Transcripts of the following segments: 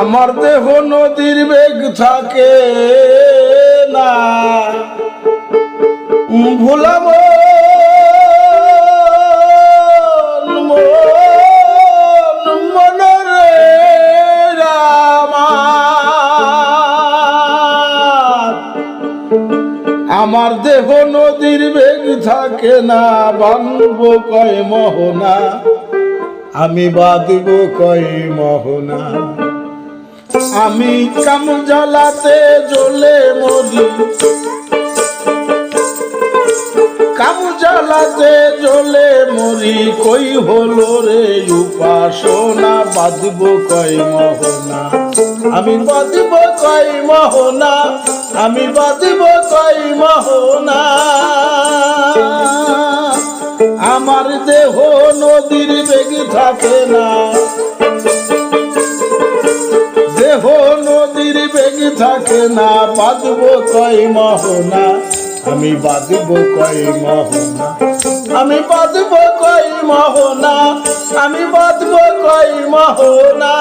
আমার দেহ নদীর বেগ থাকে না। ভুলাব আমার দেহ নদীর বেগ থাকে না, বানব কয় মোহনা, আমি বাঁধব কয় মোহনা। আমি কাম জ্বালাতে জ্বলে মরি। কাম জ্বালাতে জ্বলে মরি, কই হলো রে উপাসনা? বাঁধব কয় মোহনা? আমি বাঁধব কয় মোহনা? আমি বাঁধব কয় মোহনা? আমার দেহ নদীর বেগ থাকে বাঁধব কয় মহনা? আমি বাঁধব কয় মহনা। আমি বাঁধব কয় মহনা। আমি বাঁধব কয় মোহনা।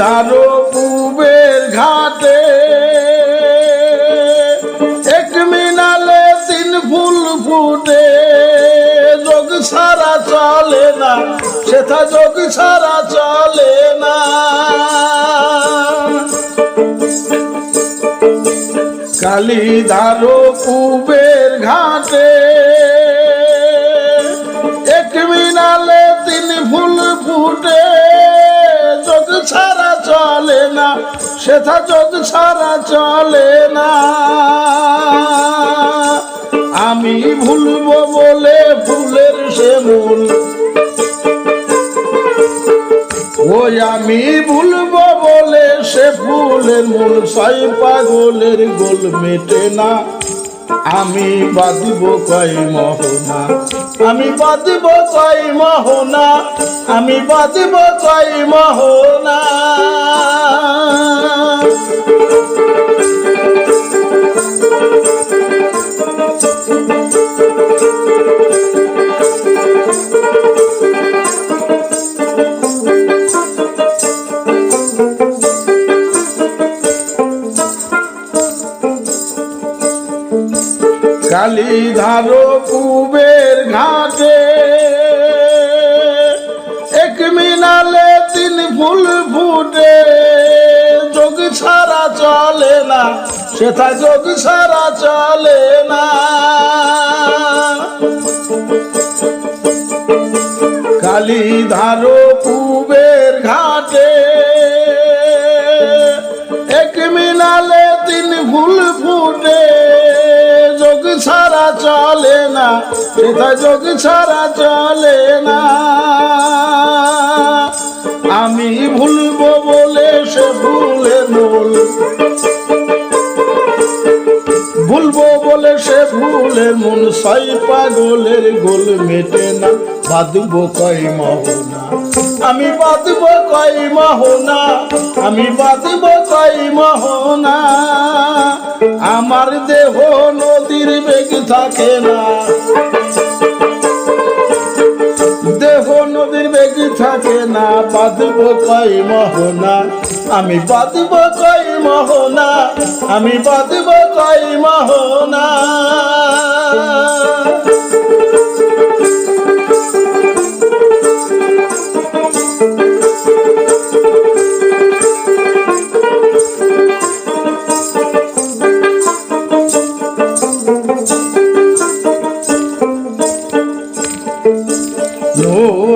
ধারো পুবের ঘাটে। এক মিনালে তিন ফুল ফুটে। যোগ সারা চলে না সেটা যোগ সারা চলে না। কালী ধারো পুবের ঘাটে সেটা যোগ ছাড়া চলে না। আমি ভুলব বলে ফুলের সে মূল ওই আমি ভুলব বলে সে ফুলের মূল, সাই পাগলের গোল মেটে না। আমি বাঁধিব কই মোহনা? আমি বাঁধিব কই মোহনা? আমি বাঁধিব কই মোহনা? কালী ধারো কুবের ঘাটে। এক মিনালে তিন ফুল ফুটে। যোগ ছাড়া চলে না সেটা যোগ ছাড়া চলে না। কালী ধারো কুবের চলে না সেটা যোগ ছাড়া চলে না। আমি ভুলবো বলে সে ভুলের মূল ভুলবো বলে সে ভুলের মন সাই পাগলের গোল মেটে না, বাঁধব কয় মহনা। আমি বাঁধব কয় মহনা, আমি বাঁধব কয় মহনা। আমার দেহ বেগ থাকে না। দেহ নদীর বেগি থাকে না, বাঁধব কই মহনা। আমি বাঁধব কই মহনা, আমি বাঁধব কই মহনা।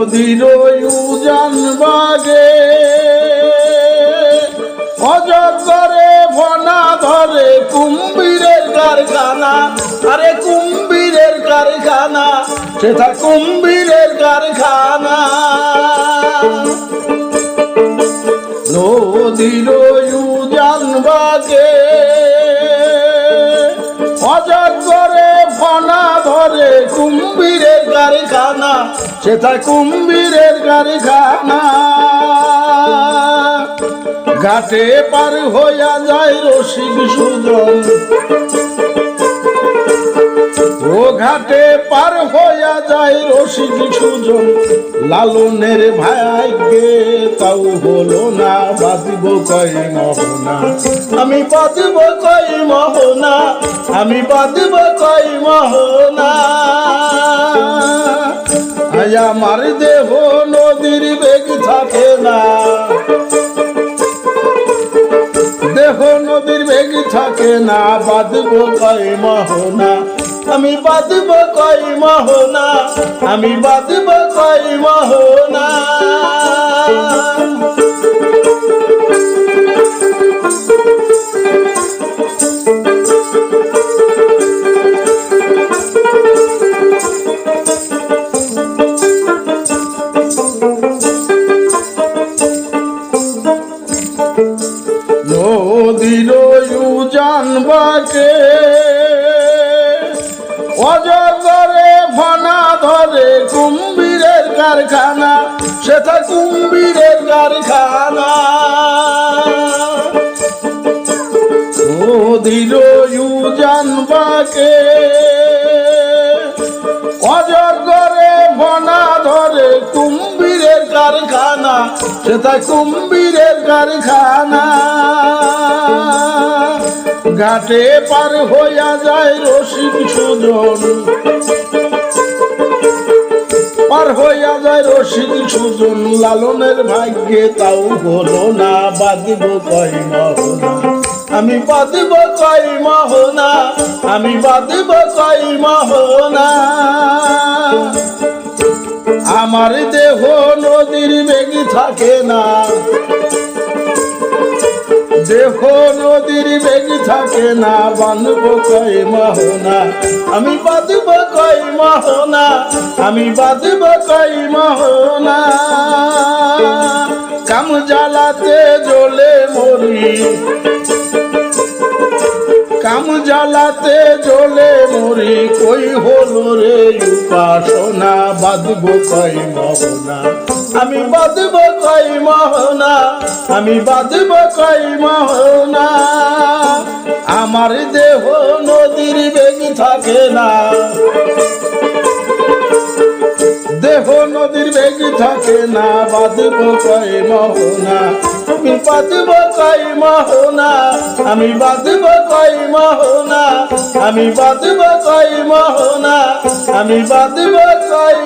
নদীর উজান বাগে। অজগরে ভনা ধরে কুম্ভীরের কারখানা। আরে কুম্ভীরের কারখানা, সেটা কুম্ভীরের কারখানা। নদীর উজান বাগে। অজগরে ফনা ধরে কুম্ভীরের কারখানা সেটা কুম্ভীরের কারখানা ঘাটে পার হইয়া যায় রসিক সুজন। ও ঘাটে পার হইয়া যায় রসিক সুজন। লালনের ভাইকে তাও হলো না, বাঁধব কই মহনা। আমি বাঁধব কই মহনা, আমি বাঁধব কই মহনা। আমার দেহ নদীর বেগ থাকে না। দেহ নদীর বেগ থাকে না, বাঁধব কয় মহনা। আমি বাঁধব কয় মহনা, আমি বাঁধব কয় মহনা। কারখানা, সেটা কুম্ভীরের কারখানা। নদীর জানবাকে অজগরে বনা ধরে কুম্ভীরের কারখানা, সেটা কুম্ভীরের কারখানা। ঘাটে পার হইয়া যায় রসিক সুজন। পার হইয়া যায় রশিদ সুজন, লালনের ভাগ্যে তাও হলো না, বাঁধিব কই মহনা। আমি বাঁধিব কই মহনা, আমি বাঁধিব কই মহনা। আমার দেহ নদীর বেগি থাকে না দেহ নদীর বেগ থাকে না, বাঁধব কই মহনা। আমি বাঁধব কই মহনা, আমি বাঁধব কই মহনা। কাম জ্বালাতে জ্বলে মরি কাম জ্বালাতে জ্বলে মরি কই হলো রে? উপাসনা বাঁধব কই মহনা? আমি বাঁধব কই মহনা, আমি বাঁধব কই মহনা। আমার দেহ নদীর বেগ থাকে না। দেহ নদীর বেগ থাকে না, বাঁধব কই মহনা। আমি বাঁচব কই মহনা, আমি বাঁচব কই মহনা, আমি বাঁচব কই মহনা, আমি বাঁচব কই